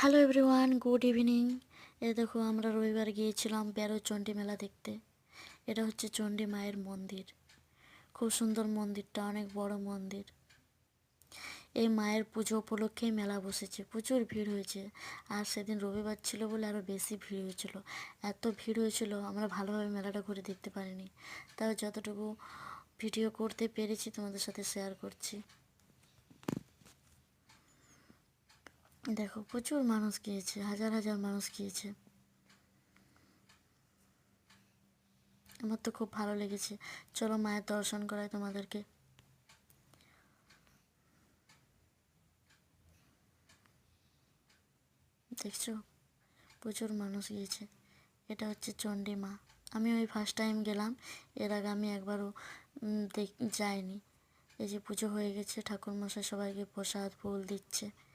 Hello everyone good evening এ দেখো, আমরা রবিবার গিয়েছিলাম বেরো চণ্ডী মেলা দেখতে। এটা হচ্ছে চণ্ডী মায়ের মন্দির। খুব সুন্দর মন্দিরটা, অনেক বড় মন্দির। এই মায়ের পুজো উপলক্ষেই মেলা বসেছে, প্রচুর ভিড় হয়েছে। আর সেদিন রবিবার ছিল বলে আরও বেশি ভিড় হয়েছিল। এত ভিড় হয়েছিল, আমরা ভালোভাবে মেলাটা ঘুরে দেখতে পারিনি। তাও যতটুকু ভিডিও করতে পেরেছি, তোমাদের সাথে শেয়ার করছি। দেখো, প্রচুর মানুষ গিয়েছে, হাজার হাজার মানুষ গিয়েছে। আমার তো খুব ভালো লেগেছে। চলো মায়ের দর্শন করাই তোমাদেরকে। দেখছ? প্রচুর মানুষ গিয়েছে। এটা হচ্ছে চণ্ডী মা। আমি ওই ফার্স্ট টাইম গেলাম, এর আগে আমি একবারও দেখ, যাইনি। এই যে পুজো হয়ে গেছে ঠাকুর মশাই সবাইকে প্রসাদ ফুল দিচ্ছে।